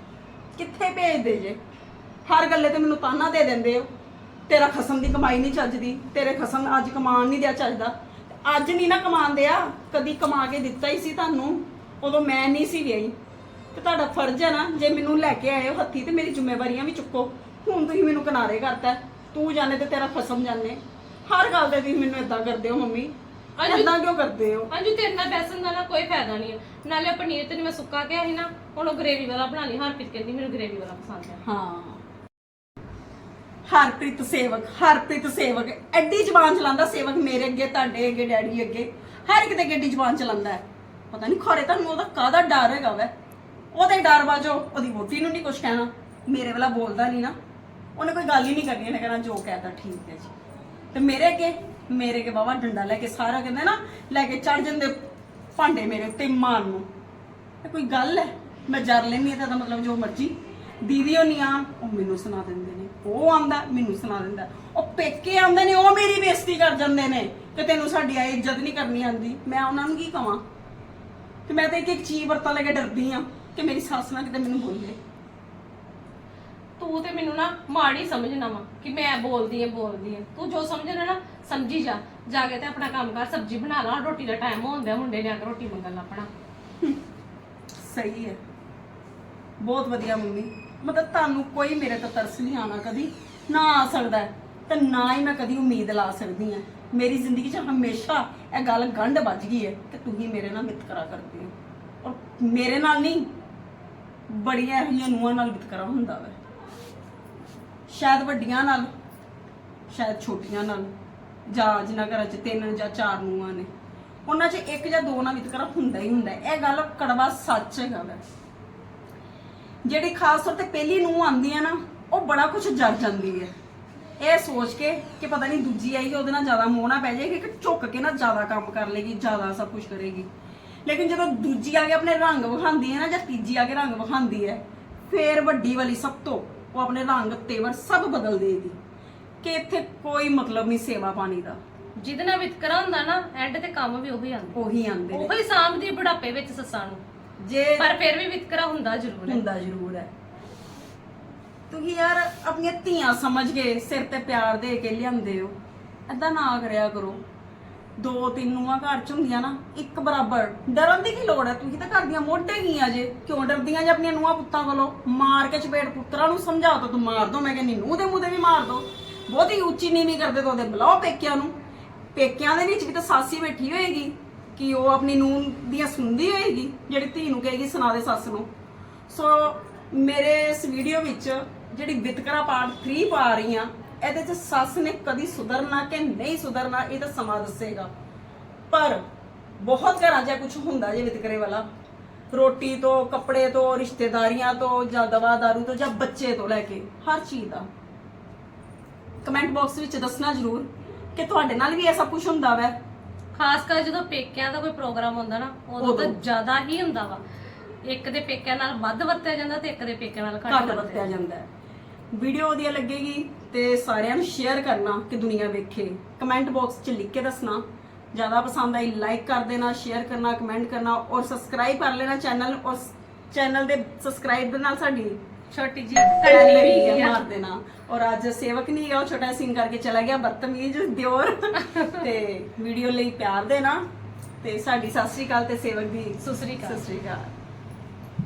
ਕਿੱਥੇ ਭੇਜਦੇ ਜੇ? ਹਰ ਗੱਲੇ ਤੇ ਮੈਨੂੰ ਤਾਨਾ ਦੇ ਦਿੰਦੇ ਹੋ। ਤੇਰਾ ਖਸਮ ਦੀ ਕਮਾਈ ਨਹੀਂ ਚੱਜਦੀ। ਤੇਰੇ ਖਸਮ ਅੱਜ ਕਮਾਨ ਨਹੀਂ ਦਿਆ ਚੱਜਦਾ। ਅੱਜ ਨਹੀਂ ਨਾ ਕਮਾਉਂਦੇ ਆ ਕਦੀ ਕਮਾ ਕੇ ਦਿੱਤਾ ਹੀ ਸੀ ਤੁਹਾਨੂੰ ਉਦੋਂ ਮੈਂ ਨਹੀਂ ਸੀ ਵਿਆਹੀ। ਤੇ ਤੁਹਾਡਾ ਫਰਜ਼ ਹੈ ਨਾ ਜੇ ਮੈਨੂੰ ਲੈ ਕੇ ਆਏ ਹੋ ਹੱਥੀ ਤੇ ਮੇਰੀ ਜ਼ਿੰਮੇਵਾਰੀਆਂ ਵੀ ਚੁੱਕੋ। ਹੁਣ ਤੁਸੀਂ ਮੈਨੂੰ ਕਿਨਾਰੇ ਕਰਤਾ ਤੂੰ ਜਾਣੇ ਤੇ ਤੇਰਾ ਖਸਮ ਜਾਣੇ। ਹਰ ਗੱਲ ਤੇ ਤੁਸੀਂ ਮੈਨੂੰ ਇਦਾਂ ਕਰਦੇ ਹੋ ਮੰਮੀ। ਅੰਜੂ- ਇਦਾਂ ਕਿਉਂ ਕਰਦੇ ਹੋ? ਅੰਜੂ ਤੇਰੇ ਨਾਲ ਬੈਸਣ ਦਾ ਨਾ ਕੋਈ ਫਾਇਦਾ ਨਹੀਂ ਹੈ। ਨਾਲੇ ਪਨੀਰ ਤੈਨੂੰ ਮੈਂ ਸੁੱਕਾ ਕਿਹਾ ਸੀ ਨਾ ਹੁਣ ਉਹ ਗ੍ਰੇਵੀ ਵਾਲਾ ਬਣਾ ਲਈ ਹਰਪ੍ਰੀਤ ਕਹਿੰਦੀ ਮੈਨੂੰ ਗ੍ਰੇਵੀ ਵਾਲਾ ਪਸੰਦ ਹੈ। ਹਾਂ। ਹਰਪ੍ਰੀਤ ਸੇਵਕ ਹਰਪ੍ਰੀਤ ਸੇਵਕ। ਐਡੀ ਜ਼ਬਾਨ ਚਲਾਉਂਦਾ ਸੇਵਕ ਮੇਰੇ ਅੱਗੇ, ਤੁਹਾਡੇ ਅੱਗੇ, ਡੈਡੀ ਅੱਗੇ। ਹਰ ਇੱਕ ਦੇ ਅੱਗੇ ਐਡੀ ਜ਼ਬਾਨ ਚਲਾਉਂਦਾ ਹੈ। ਪਤਾ ਨਹੀਂ ਖਰੇ ਤੁਹਾਨੂੰ ਉਹਦਾ ਕਾਹਦਾ ਡਰ ਹੈਗਾ ਵੈ? ਉਹਦੇ ਡਰ ਬਾਜੋ ਉਹਦੀ ਵੋਟੀ ਨੂੰ ਨਹੀਂ ਕੁਝ ਕਹਿਣਾ, ਮੇਰੇ ਵਾਲਾ ਬੋਲਦਾ ਨਹੀਂ ਨਾ। ਉਹਨੇ ਕੋਈ ਗੱਲ ਹੀ ਨਹੀਂ ਕਰਨੀ, ਉਹਨੇ ਕਹਿਣਾ, ਜੋ ਕਹਿਤਾ ਠੀਕ ਹੈ ਜੀ। ਤੇ ਮੇਰੇ ਅੱਗੇ, ਮੇਰੇ ਕੇ ਬਾਬਾ ਡੰਡਾ ਲੈ ਕੇ ਸਾਰਾ ਕਹਿੰਦੇ ਨਾ, ਲੈ ਕੇ ਚੜ ਜਾਂਦੇ ਭਾਂਡੇ ਮੇਰੇ ਉੱਤੇ ਮਾਰਨ ਨੂੰ। ਇਹ ਕੋਈ ਗੱਲ ਹੈ? ਮੈਂ ਜਰ ਲੈਣੀ ਤਾਂ ਇਹਦਾ ਮਤਲਬ ਜੋ ਮਰਜ਼ੀ। ਦੀਦੀ ਹੋਣੀ ਆ, ਉਹ ਮੈਨੂੰ ਸੁਣਾ ਦਿੰਦੇ ਉਹ ਆਂਦਾ ਮੈਨੂੰ ਸੁਣਾ ਦਿੰਦਾ। ਉਹ ਪੇਕੇ ਆਉਂਦੇ ਨੇ ਉਹ ਮੇਰੀ ਬੇਇੱਜ਼ਤੀ ਕਰ ਜਾਂਦੇ ਨੇ ਕਿ ਤੈਨੂੰ ਸਾਡੀ ਆ ਇੱਜ਼ਤ ਨਹੀਂ ਕਰਨੀ ਆਂਦੀ ਮੈਂ ਉਹਨਾਂ ਨੂੰ ਕੀ ਕਵਾਂ? ਕਿ ਮੈਂ ਤਾਂ ਇੱਕ ਇੱਕ ਚੀਜ਼ ਵਰਤੋਂ ਲੈ ਕੇ ਡਰਦੀ ਆ ਕਿ ਮੇਰੀ ਸੱਸ ਨਾ ਕਿਤੇ ਮੈਨੂੰ ਬੋਲੇ ਤੂੰ ਤੇ ਮੈਨੂੰ ਨਾ ਮਾੜੀ ਸਮਝਣਾ ਵਾ ਕਿ ਮੈਂ ਬੋਲਦੀ ਆ ਬੋਲਦੀ ਆ ਤੂੰ ਜੋ ਸਮਝਣਾ ਨਾ ਸਮਝੀ ਜਾ। ਜਾ ਕੇ ਤੇ ਆਪਣਾ ਕੰਮ ਕਰ ਸਬਜ਼ੀ ਬਣਾ ਲਾ ਰੋਟੀ ਦਾ ਟਾਈਮ ਹੁੰਦਾ ਮੁੰਡੇ ਨੇ ਆ ਕੇ ਰੋਟੀ ਮੰਗਣ ਲੱਪਣਾ। ਸਹੀ ਹੈ। ਬਹੁਤ ਵਧੀਆ ਮੰਮੀ। ਮਤਲਬ ਤੁਹਾਨੂੰ ਕੋਈ ਮੇਰੇ ਤੋਂ ਤਰਸ ਨਹੀਂ ਆਣਾ ਕਦੀ ਨਾ ਆ ਸਕਦਾ ਹੈ, ਤੇ ਨਾ ਹੀ ਮੈਂ ਕਦੀ ਉਮੀਦ ਲਾ ਸਕਦੀ ਹਾਂ। ਮੇਰੀ ਜ਼ਿੰਦਗੀ 'ਚ ਹਮੇਸ਼ਾ ਇਹ ਗੱਲ ਗੰਢ ਵੱਜ ਗਈ ਹੈ ਤੇ ਤੁਸੀਂ ਮੇਰੇ ਨਾਲ ਵਿਤਕਰਾ ਕਰਦੇ ਹੋ। ਔਰ ਮੇਰੇ ਨਾਲ ਨਹੀਂ ਬੜੀਆਂ ਇਹੋ ਜਿਹੀਆਂ ਨੂੰਹਾਂ ਨਾਲ ਵਿਤਕਰਾ ਹੁੰਦਾ ਵੈ। ਸ਼ਾਇਦ ਵੱਡੀਆਂ ਨਾਲ ਸ਼ਾਇਦ ਛੋਟੀਆਂ ਨਾਲ ਜਾਂ ਜਿਨ੍ਹਾਂ ਘਰਾਂ 'ਚ ਤਿੰਨ ਜਾਂ ਚਾਰ ਨੂੰਹਾਂ ਨੇ। ਉਹਨਾਂ 'ਚ ਇੱਕ ਜਾਂ ਦੋ ਨਾਲ ਵਿਤਕਰਾ ਹੁੰਦਾ ਹੀ ਹੁੰਦਾ ਇਹ ਗੱਲ ਕੜਵਾ ਸੱਚ ਹੈਗਾ ਵੈ। ਜਿਹੜੀ ਖਾਸ ਤੌਰ ਤੇ ਪਹਿਲੀ ਨੂੰ ਆਉਂਦੀ ਹੈ ਨਾ ਉਹ ਬੜਾ ਕੁਝ ਜਰ ਜਾਂਦੀ ਹੈ। ਇਹ ਸੋਚ ਕੇ ਕਿ ਪਤਾ ਨਹੀਂ ਦੂਜੀ ਆਏਗੀ ਉਹਦੇ ਨਾਲ ਜ਼ਿਆਦਾ ਮੋਹ ਨਾ ਪੈ ਜਾਏਗੀ ਕਿ ਝੁੱਕ ਕੇ ਨਾ ਜ਼ਿਆਦਾ ਕੰਮ ਕਰ ਲੇਗੀ ਜ਼ਿਆਦਾ ਸਭ ਕੁਝ ਕਰੇਗੀ। ਲੇਕਿਨ ਜਦੋਂ ਦੂਜੀ ਆ ਕੇ ਆਪਣੇ ਰੰਗ ਵਿਖਾਉਂਦੀ ਹੈ ਨਾ ਜਾਂ ਤੀਜੀ ਆ ਕੇ ਰੰਗ ਵਿਖਾਉਂਦੀ ਹੈ ਫੇਰ ਵੱਡੀ ਵਾਲੀ ਸਭ ਤੋਂ ਉਹ ਆਪਣੇ ਰੰਗ ਤੇਵਰ ਸਭ ਬਦਲ ਦੇਗੀ ਕਿ ਇੱਥੇ ਕੋਈ ਮਤਲਬ ਨਹੀਂ ਸੇਵਾ ਪਾਣੀ ਦਾ। ਜਿਹਦੇ ਨਾਲ ਵਿਤਕਰਾ ਹੁੰਦਾ ਨਾ ਐਂਡ ਤੇ ਕੰਮ ਵੀ ਉਹੀ ਆਉਂਦਾ। ਉਹੀ ਆਂਦੇ ਨੇ। ਉਹੀ ਸਾਂਭਦੀ ਬੁਢਾਪੇ ਵਿੱਚ ਸੱਸਾਂ ਨੂੰ। ਜੇ ਪਰ ਫਿਰ ਵੀ ਵਿਤਕਰਾ ਹੁੰਦਾ ਜ਼ਰੂਰ ਹੈ। ਹੁੰਦਾ ਜ਼ਰੂਰ ਹੈ। ਤੁਸੀਂ ਯਾਰ ਆਪਣੀਆਂ ਧੀਆਂ ਸਮਝ ਕੇ ਸਿਰ ਤੇ ਪਿਆਰ ਦੇ ਕੇ ਲਿਆਂਦੇ ਹੋ। ਏਦਾਂ ਨਾ ਕਰਿਆ ਕਰੋ। ਦੋ ਤਿੰਨ ਨੂੰਹਾਂ ਘਰ ਚ ਹੁੰਦੀਆਂ ਨਾ ਇੱਕ ਬਰਾਬਰ। ਡਰਨ ਦੀ ਕੀ ਲੋੜ ਹੈ? ਤੁਸੀਂ ਤਾਂ ਘਰ ਦੀਆਂ ਮੋਢੇ ਗਈਆਂ ਜੇ? ਕਿਉਂ ਡਰਦੀਆਂ ਜੇ ਆਪਣੀਆਂ ਨੂੰਹਾਂ ਪੁੱਤਾਂ ਕੋਲੋਂ ਮਾਰ ਕੇ ਚਪੇੜ ਪੁੱਤਰਾਂ ਨੂੰ ਸਮਝਾਓ ਤਾਂ ਤੂੰ ਮਾਰ ਦੋ। ਮੈਂ ਕਹਿੰਦੀ ਨੂੰਹ ਦੇ ਮੂੰਹ ਤੇ ਵੀ ਮਾਰ ਦੋ। ਬਹੁਤੀ ਉੱਚੀ ਨੀਵੀਂ ਕਰਦੇ ਤਾਂ ਉਹਦੇ ਬੁਲਾਓ ਪੇਕਿਆਂ ਨੂੰ। ਪੇਕਿਆਂ ਦੇ ਵਿੱਚ ਵੀ ਤਾਂ ਸਾਸੀ ਬੈਠੀ ਹੋਏਗੀ। ਕਿ ਉਹ ਆਪਣੀ ਨੂੰਹ ਦੀਆਂ ਸੁਣਦੀ ਹੋਏਗੀ, ਜਿਹੜੀ ਧੀ ਨੂੰ ਕਹੇਗੀ ਸੁਣਾ ਦੇ ਸੱਸ ਨੂੰ। ਸੋ ਮੇਰੇ ਇਸ ਵੀਡੀਓ ਵਿੱਚ ਜਿਹੜੀ ਵਿਤਕਰਾ ਪਾਰਟ 3 ਪਾ ਰਹੀ ਆ, ਇਹਦੇ ਚ ਸੱਸ ਨੇ ਕਦੀ ਸੁਧਰਨਾ ਕਿ ਨਹੀਂ ਸੁਧਰਨਾ, ਇਹ ਤਾਂ ਸਮਾਂ ਦੱਸੇਗਾ। ਪਰ ਬਹੁਤ ਘਰਾਂ 'ਚ ਕੁਝ ਹੁੰਦਾ ਜੇ ਵਿਤਕਰੇ ਵਾਲਾ। ਰੋਟੀ ਤੋਂ, ਕੱਪੜੇ ਤੋਂ, ਰਿਸ਼ਤੇਦਾਰੀਆਂ ਤੋਂ, ਜਾਂ ਦਵਾ ਦਾਰੂ ਤੋਂ, ਜਾਂ ਬੱਚੇ ਤੋਂ ਲੈ ਕੇ, ਹਰ ਚੀਜ਼ ਦਾ। ਕਮੈਂਟ ਬਾਕਸ ਵਿੱਚ ਦੱਸਣਾ ਜ਼ਰੂਰ ਕਿ ਤੁਹਾਡੇ ਨਾਲ ਵੀ ਐਸਾ ਕੁਝ ਹੁੰਦਾ ਵੈ। ਖਾਸ ਕਰ ਜਦੋਂ ਪੇਕਿਆਂ ਦਾ ਕੋਈ ਪ੍ਰੋਗਰਾਮ ਹੁੰਦਾ ਨਾ ਉਦੋਂ ਤਾਂ। ਜ਼ਿਆਦਾ ਹੀ ਹੁੰਦਾ ਵਾ। ਇੱਕ ਦੇ ਪੇਕਿਆਂ ਨਾਲ ਵੱਧ ਵਰਤਿਆ ਜਾਂਦਾ ਤੇ ਇੱਕ ਦੇ ਪੇਕਿਆਂ ਨਾਲ ਘੱਟ ਵਰਤਿਆ ਜਾਂਦਾ। ਵੀਡੀਓ ਵਧੀਆ ਲੱਗੇਗੀ ਤੇ ਸਾਰਿਆਂ ਨੂੰ ਸ਼ੇਅਰ ਕਰਨਾ ਕਿ ਦੁਨੀਆ ਵੇਖੇ। ਕਮੈਂਟ ਬਾਕਸ 'ਚ ਲਿਖ ਕੇ ਦੱਸਣਾ। ਜ਼ਿਆਦਾ ਪਸੰਦ ਆਈ ਲਾਈਕ ਕਰ ਦੇਣਾ ਸ਼ੇਅਰ ਕਰਨਾ ਕਮੈਂਟ ਕਰਨਾ ਔਰ ਸਬਸਕ੍ਰਾਈਬ ਕਰ ਲੈਣਾ ਚੈਨਲ ਔਰ ਚੈਨਲ ਦੇ ਸਬਸਕ੍ਰਾਈਬ ਦੇ ਨਾਲ ਸਾਡੀ ਛੋਟੀ ਕੜੀ ਵੀ ਵੀ ਆ। ਮਾਰ ਦੇਣਾ। ਔਰ ਅੱਜ ਸੇਵਕ ਨਹੀਂ ਹੈਗਾ ਉਹ ਛੋਟਾ ਸਿੰਘ ਕਰਕੇ ਚਲਾ ਗਿਆ ਬਦਤਮੀਜ਼ ਦਿਓਰ। ਤੇ ਵੀਡੀਓ ਲਈ ਪਿਆਰ ਦੇਣਾ। ਤੇ ਸਾਡੀ ਸਤਿ ਸ੍ਰੀ ਅਕਾਲ ਤੇ ਸੇਵਕ ਦੀ ਸਤਿ ਸ੍ਰੀ ਅਕਾਲ। ਸਤਿ ਸ੍ਰੀ ਅਕਾਲ।